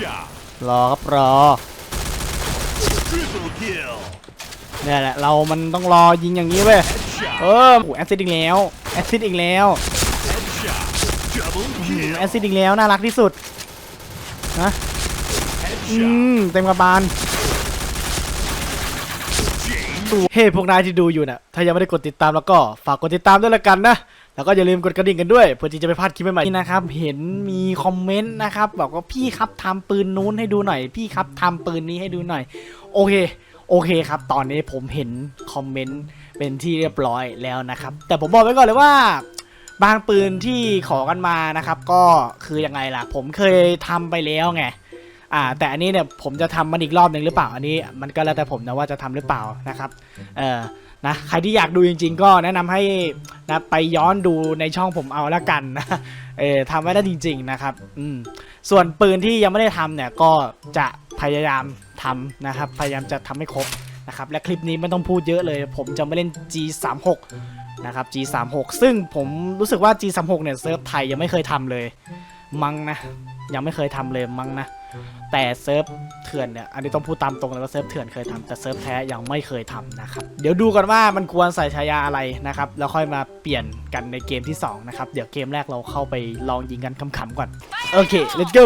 Headshot. รอครับรอ Triple kill. เนี่ยแหละเรามันต้องรอยิงอย่างนี้เว้ย Headshot. เออโอ้แอซิดอีกแล้วแอซิดอีกแล้ว Headshot. Double แอ kill. ซิดอีกแล้วน่ารักที่สุดนะอื Headshot. มเต็มกระบาล Chain เฮ้พวกนายที่ดูอยู่น่ะถ้ายังไม่ได้กดติดตามแล้วก็ฝากกดติดตามด้วยละกันนะ แล้วก็อย่าลืมกดกระดิ่งกันด้วยเพื่อที่จะไม่พลาดคลิปใหม่ๆนี่นะครับ เห็นมีคอมเมนต์นะครับบอกว่าพี่ครับทำปืนนู้นให้ดูหน่อย พี่ครับทำปืนนี้ให้ดูหน่อย โอเค โอเคครับ ตอนนี้ผมเห็นคอมเมนต์เป็นที่เรียบร้อยแล้วนะครับ แต่ผมบอกไว้ก่อนเลยว่าบางปืนที่ขอกันมานะครับ ก็คือยังไงล่ะ ผมเคยทำไปแล้วไงอ่าแต่อันนี้เนี่ยผมจะทำมันอีกรอบหนึ่งหรือเปล่าอันนี้ มันก็แล้วแต่ผมนะว่าจะทำหรือเปล่านะครับเออ นะใครที่อยากดูจริง ๆ ก็แนะนำให้นะไปย้อนดูในช่องผมเอาละกันนะเออทำไว้ได้จริง ๆนะครับอืมส่วนปืนที่ยังไม่ได้ทำเนี่ยก็จะพยายามทำนะครับ พยายามจะทำให้ครบนะครับและคลิปนี้ไม่ต้องพูดเยอะเลย ผมจะไมาเล่น G36 นะครับ G36 ซึ่งผมรู้สึกว่า G36 เนี่ยเซิร์ฟไทยยังไม่เคยทำเลย มั้งนะ ยังไม่เคยทำเลยมั้งนะ แต่เซิร์ฟเถื่อนเนี่ย อันนี้ต้องพูดตามตรงเลยว่าเซิร์ฟเถื่อนเคยทำแต่เซิร์ฟแท้ยังไม่เคยทำนะครับ เดี๋ยวดูกันว่ามันควรใส่ฉายาอะไรนะครับ แล้วค่อยมาเปลี่ยนกันในเกมที่ 2 นะครับ เดี๋ยวเกมแรกเราเข้าไปลองยิงกันขำๆก่อน โอเค let's go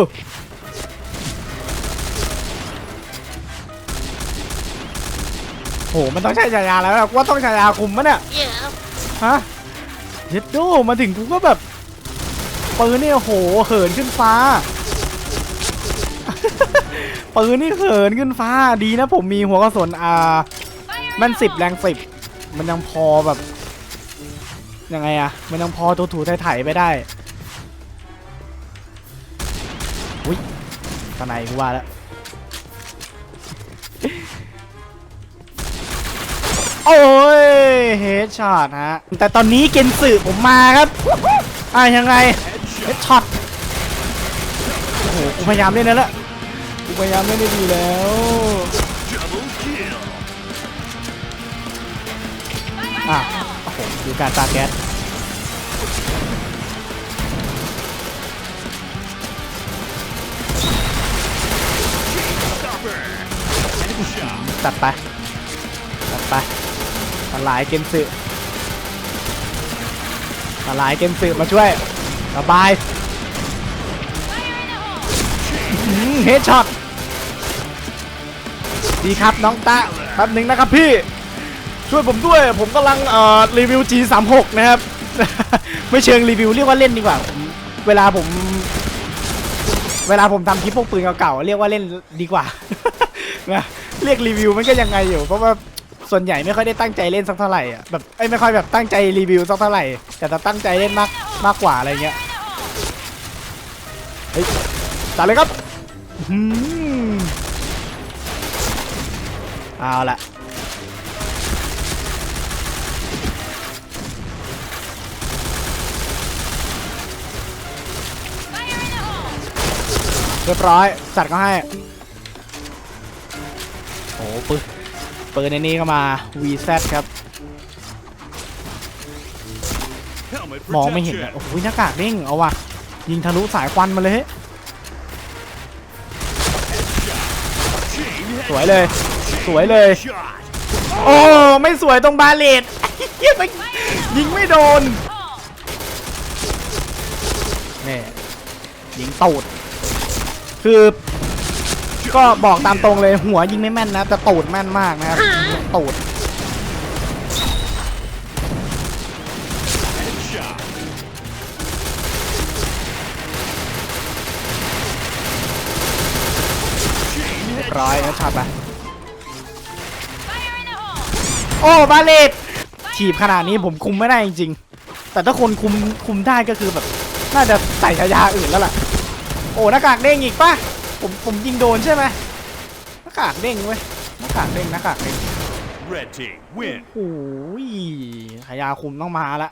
โห มันต้องใช้ฉายาแล้วนะว่าต้องฉายาคุมมะเนี่ย ฮะเย็ดโดมาถึงกูก็แบบปืนเนี่โอ้โห เหินขึ้นฟ้า ปืนนี่เหินขึ้นฟ้าดีนะผมมีหัวกระสุนอ่ามันสิบแรงสิบมันยังพอแบบยังไงอะมันยังพอถูถูไถ่ไปได้อุ้ยตอนไหนกูว่าแล้วโอ้ยเฮดช็อตฮะ แต่ตอนนี้เกนสึผมมาครับอะยังไงเฮดช็อตโอ้โหกูพยายามเล่นนั่นแหละ กูพยายามเล่ได้ดีแล้วอะโอ้โหดูการตาแก๊สตัดไป ตัดไปสลายเกนสึสลายเกนสึมาช่วยสบาย เฮดช็อตดีครับน้องตะแป๊บหนึ่งนะครับพี่ ช่วยผมด้วย ผมกำลังเอ่อรีวิว G36 นะครับ ไม่เชิงรีวิวเรียกว่าเล่นดีกว่า เวลาผม เวลาผมทำคลิปพวกปืนเก่าๆเรียกว่าเล่นดีกว่านะเรียกรีวิวมันก็ยังไงอยู่ เพราะว่าส่วนใหญ่ไม่ค่อยได้ตั้งใจเล่นสักเท่าไหร่อะแบบเอ้ไม่ค่อยแบบตั้งใจรีวิวสักเท่าไหร่ แต่จะตั้งใจเล่นมากมากกว่าอะไรเงี้ยเฮ้ยจัดเลยครับ เอาละเรียบร้อยจัดก็ให้ โอ้ปืนปืนในนี้ก็มา VZ ครับ Helmet มองไม่เห็นอะ protection. โอ้โหหน้ากากเด้งเอาว่ะ ยิงทะลุสายควันมาเลย วยเลย สวยเลย shot. โอ้ไม่สวยตรงบาเลตเหี้ยไม่ยิงไม่โดนนี่ยิงตูดคือ ก็บอกตามตรงเลยหัวยิงไม่แม่นนะแต่ตูดแม่นมากนะครับตูด ยบร้อยนะช็อตไปโอ้บาเลตถีบขนาดนี้ผมคุมไม่ได้จริงๆ แต่ถ้าคนคุมคุมได้ก็คือแบบ น่าจะใส่ฉายาอื่นแล้วล่ะ โอ้หน้ากากเด้งอีกป่ะผมผมยิงโดนใช่ไหมหน้ากากเด้งเว้ยหน้ากากเด้งหน้ากากเด้ง Red team win. โอ้ยฉายาคุมต้องมาละ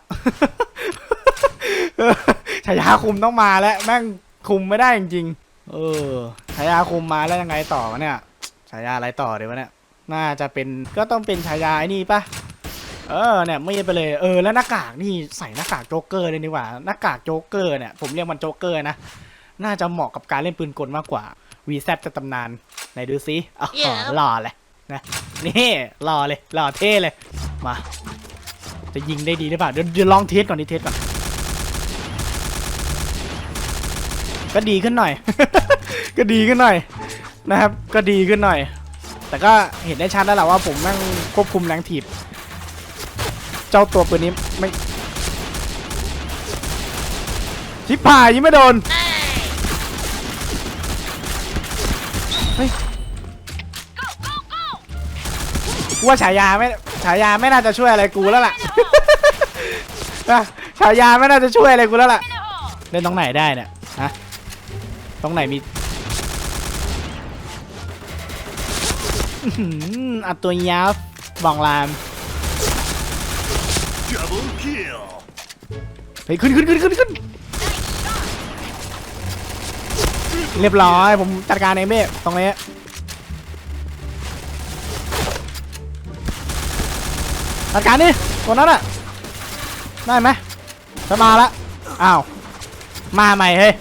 ฉายาคุมต้องมาแล้วแม่งคุมไม่ได้จริงๆ เออฉายาคุมมาแล้วยังไงต่อวะเนี่ยฉายาอะไรต่อเดี๋ยววะเนี่ยน่าจะเป็นก็ต้องเป็นฉายาไอ้นี่ปะเออเนี่ยไม่ไปเลยเออแล้วหน้ากากนี่ใส่หน้ากากโจ๊กเกอร์เลยดีกว่าหน้ากากโจ๊กเกอร์เนี่ยผมเรียกมันโจ๊กเกอร์นะน่าจะเหมาะกับการเล่นปืนกลมากกว่าวีแซจะตำนานไหนดูซิอ๋อหล่อเลยนะนี่หล่อเลยหล่อเท่เลยมา จะยิงได้ดีหรือเปล่าเดี๋ยวเดี๋ยวลองเทสก่อนดิเทสก่อน ก็ดีขึ้นหน่อย ก็ดีขึ้นหน่อยนะครับ ก็ดีขึ้นหน่อย แต่ก็เห็นได้ชัดแล้วแหละว่าผมแม่งควบคุมแรงถีบ เจ้าตัวปืนนี้ไม่ชิบหายยิงไม่โดน เฮ้ยกูว่าฉายาไม่ฉายาไม่น่าจะช่วยอะไรกูแล้วล่ะ ฉายาไม่น่าจะช่วยอะไรกูแล้วล่ะ เล่นตรงไหนได้เนี่ยฮะ ตรงไหนมีอื้อหืออัดตัวยับบองลาม Double kill. เฮ้ยขึ้นขึ้นขึ้นขึ้นขึ้นเรียบร้อย ผมจัดการเองพี่ตรงนี้จัดการนี่ตัวนั้นอะได้ไหมจะมาละอ้าว มาใหม่เฮ้ย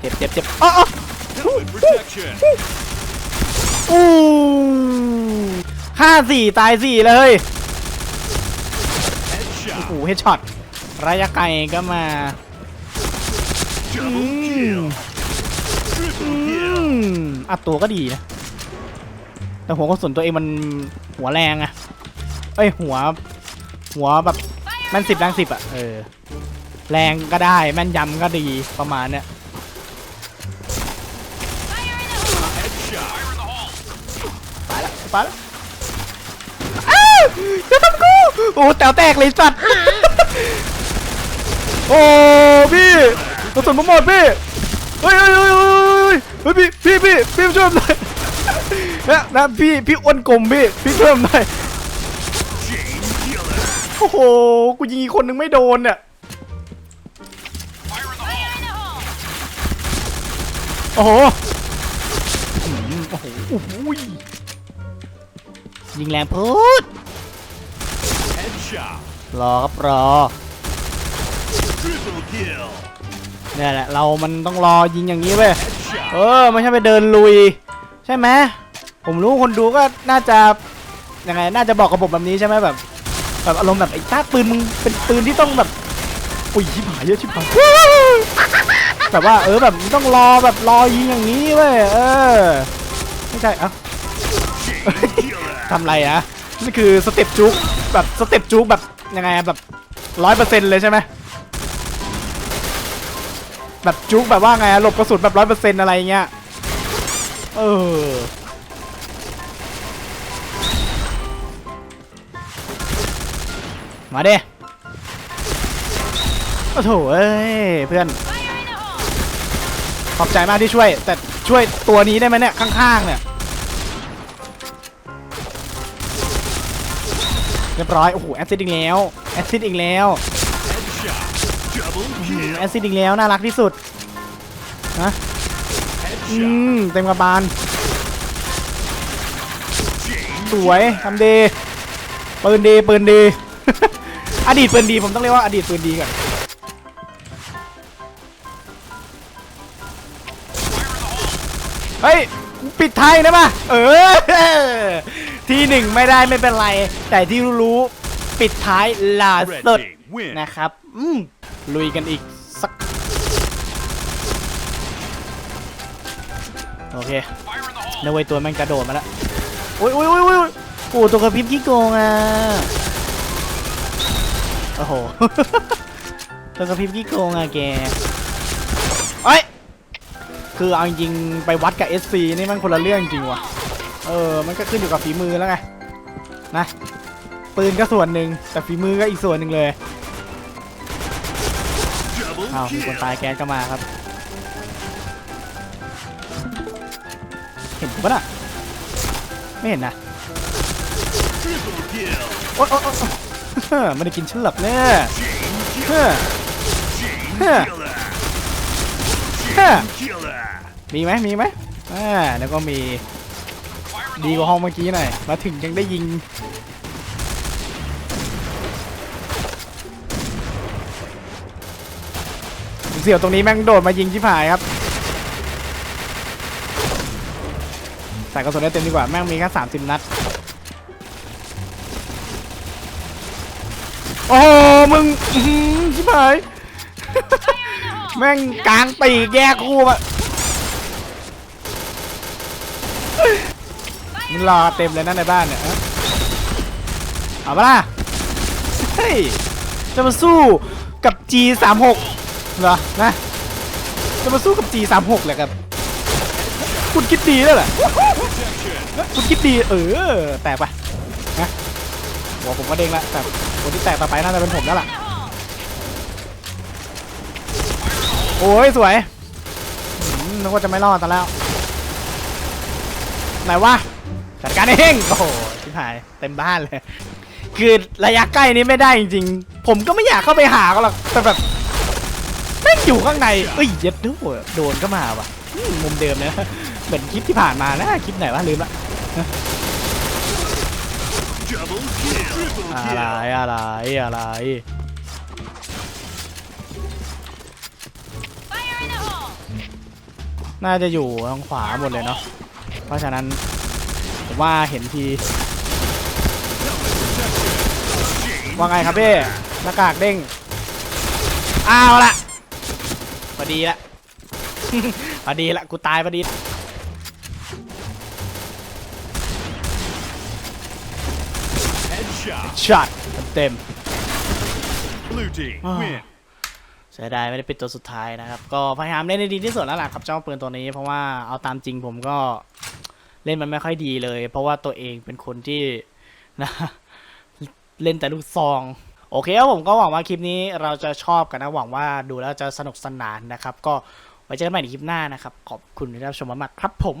เจ็บเจ็บเจ็บอ๋ออ๋อ Helmet protection. อู้ฆ่าสี่ตายสี่เลยโอ้โห Headshot. เฮดช็อตระยะไกลก็มา Double kill. Triple อื kill. มอัดตัวก็ดีนะ แต่หัวกระสุนตัวเองมันหัวแรงอะเอ้ยหัว หัวแบบแม่นสิบแรงสิบอะเออ แรงก็ได้แม่นยำก็ดีประมาณเนี้ย ไปแล้วไปแล้วอ้าวจะทำกูโอ้แต๋วแตกเลยสัตว์โอ้พี่กระสุนผมหมดพี่เฮ้ยเฮ้ยเฮ้ยเฮ้ยเฮ้ยพี่พี่พี่พี่ช่วยผมหน่อยนะนะพี่พี่อ้วนกลมพี่พี่ช่วยผมหน่อย Chain killer. โอ้โหกูยิงอีกคนนึงไม่โดนเนี่ยโอ้โหอืมโอ้โหโอ้โห ยิงแรงพูดรอครับรอเนี่ยแหละเรามันต้องรอยิงอย่างนี้เว้ยเออไม่ใช่ไปเดินลุย ใช่ไหมผมรู้คนดูก็น่าจะยังไงน่าจะบอกกับผมแบบนี้ใช่ไหมแบบแบบอารมณ์แบบไอ้ตาปืนมึงเป็นปืนที่ต้องแบบอุ้ยชิบหายเยอะชิบหายแบบว่าเออแบบต้องรอแบบรอยิงอย่างนี้เว้ยเออไม่ใช่อ้า Chain killer. ทำไรอะนี่คือสเต็ปจุกแบบสเต็ปจุกแบบยังไงอะแบบร้อยเปอร์เซ็นต์เลยใช่ไหมแบบจุกแบบว่าไงอะหลบกระสุนแบบร้อยเปอร์เซ็นต์อะไรเงี้ยเออมาเด้โอ้โถเอ้ยเพื่อนขอบใจมากที่ช่วย แต่ช่วยตัวนี้ได้ไหมเนี่ยข้างๆเนี่ย รียบร้อยโอ้โหแอซซิดอีกแล้วแอซซิดอีกแล้วแอซซิดอีกแล้วน่ารักที่สุดนะอืมเต็มกระบาลสวยทำดีปืนดีปืนดีอดีตปืนดีผมต้องเรียกว่าอดีตปืนดีก่อนเฮ้ยปิดไทยได้ปะเออ ทีหนึ่งไม่ได้ไม่เป็นไร แต่ที่รู้ๆปิดท้ายล่า Red สุด team win. นะครับอืมลุยกันอีกสัก โอเคในกเวยตัวแม่งกระโดดมาแล้วโอ้ยโอ้ยโอ้ยโอ้ยโอ้ตัวกระพริบขี้โกงอะ โอ้โห ตัวกระพริบขี้โกงอะแกเอ้ย คือเอาจริงๆไปวัดกับ SC นี่มันคนละเรื่องจริงว่ะ เออ มันก็ขึ้นอยู่กับฝีมือแล้วไง นะ ปืนก็ส่วนหนึ่งแต่ฝีมือก็อีกส่วนหนึ่งเลย Double อ้าวมีคน kill. ตายแก๊สก็มาครับ เห็นผมปะน่ะ ไม่เห็นนะ Triple kill. โอ๊ยโอ๊ยโอ๊ยโอ๊ยเฮ้อไม่ได้กินฉันหลับแน่ Chain เฮ้อ killer. Chain Huh. killer. Huh. Chain killer. มีไหมมีไหมอ่าแล้วก็มี ดีกว่าห้องเมื่อกี้หน่อย มาถึงยังได้ยิง เสี่ยวตรงนี้แม่งโดดมายิงชิบหายครับ ใส่กระสุนได้เต็มดีกว่า แม่งมีแค่สามสิบนัด โอ้โมึงชิบหาย แม่งกลางตีแยกคู่มา มึงรอเต็มเลยนะในบ้านเนี่ยเอาปะล่ะเฮ้ยจะมาสู้กับ G36 เหรอนะจะมาสู้กับ G36 แหละครับคุณคิดดีแล้วเหรอคุณคิดดีเออแตกปะนะหัวผมก็เด้งละแต่คนที่แตกต่อไปน่าจะเป็นผมแล้วล่ะโอ้ยสวยนึกว่าจะไม่รอดแต่แล้ว ไหนวะ จัดการเองโอ้โหชิบหายเต็มบ้านเลย คือระยะใกล้นี้ไม่ได้จริงๆ ผมก็ไม่อยากเข้าไปหาเขาหรอกแต่แบบแม่งอยู่ข้างในเอ้ยเย็ดด้วยโดนก็มาว่ะมุมเดิมนะเหมือนคลิปที่ผ่านมานะคลิปไหนวะลืมละอะไรอะไรอะไรน่าจะอยู่ทางขวาหมดเลยเนาะเพราะฉะนั้น ผมว่าเห็นทีว่าไงครับพี่หน้ากากเด้งอ้าวละพอดีละพอดีละกูตายพอดี Headshot. ช็อตเต็ม Blue team Ah. win. เสียดายไม่ได้เป็นตัวสุดท้ายนะครับ ก็พยายามเล่นให้ดีที่สุดแล้วล่ะครับเจ้าปืนตัวนี้เพราะว่าเอาตามจริงผมก็ เล่นมันไม่ค่อยดีเลย เพราะว่าตัวเองเป็นคนที่นะเล่นแต่ลูกซอง โอเคครับผมก็หวังว่าคลิปนี้เราจะชอบกันนะหวังว่าดูแล้วจะสนุกสนานนะครับ ก็ไว้เจอกันใหม่ในคลิปหน้านะครับ ขอบคุณที่รับชมมากๆครับผม